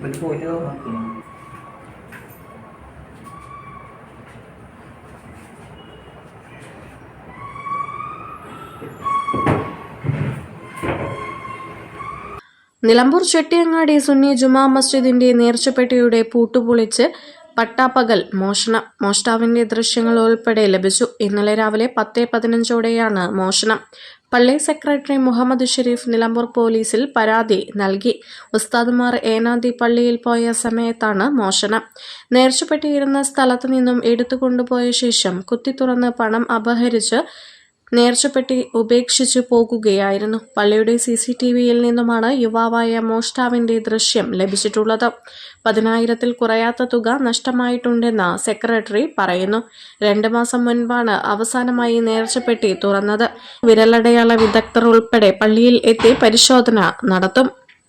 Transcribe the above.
ഒരു പോയിട്ട് നോക്കിയോ നിലമ്പൂർ ചെട്ടിയങ്ങാടി സുന്നി ജുമാ മസ്ജിദിന്റെ നേർച്ചപ്പെട്ടിയുടെ പൂട്ടുപൊളിച്ച് പട്ടാപ്പകൽ മോഷണം മോഷ്ടാവിന്റെ ദൃശ്യങ്ങൾ ഉൾപ്പെടെ ലഭിച്ചു. ഇന്നലെ രാവിലെ പത്ത് പതിനഞ്ചോടെയാണ് മോഷണം. പള്ളി സെക്രട്ടറി മുഹമ്മദ് ഷെരീഫ് നിലമ്പൂർ പോലീസിൽ പരാതി നൽകി. ഉസ്താദുമാർ ഏനാദി പള്ളിയിൽ പോയ സമയത്താണ് മോഷണം. നേർച്ചപ്പെട്ടിയിരുന്ന സ്ഥലത്തു നിന്നും എടുത്തുകൊണ്ടുപോയ ശേഷം കുത്തി തുറന്ന് പണം അപഹരിച്ച് നേർച്ചപ്പെട്ടി ഉപേക്ഷിച്ചു പോകുകയായിരുന്നു. പള്ളിയുടെ സി സി ടി വിയിൽ നിന്നുമാണ് യുവാവായ മോഷ്ടാവിന്റെ ദൃശ്യം ലഭിച്ചിട്ടുള്ളത്. പതിനായിരത്തിൽ കുറയാത്ത തുക നഷ്ടമായിട്ടുണ്ടെന്ന് സെക്രട്ടറി പറയുന്നു. രണ്ട് മാസം മുൻപാണ് അവസാനമായി നേർച്ചപ്പെട്ടി തുറന്നത്. വിരലടയാള വിദഗ്ധർ ഉൾപ്പെടെ പള്ളിയിൽ എത്തി പരിശോധന നടത്തും.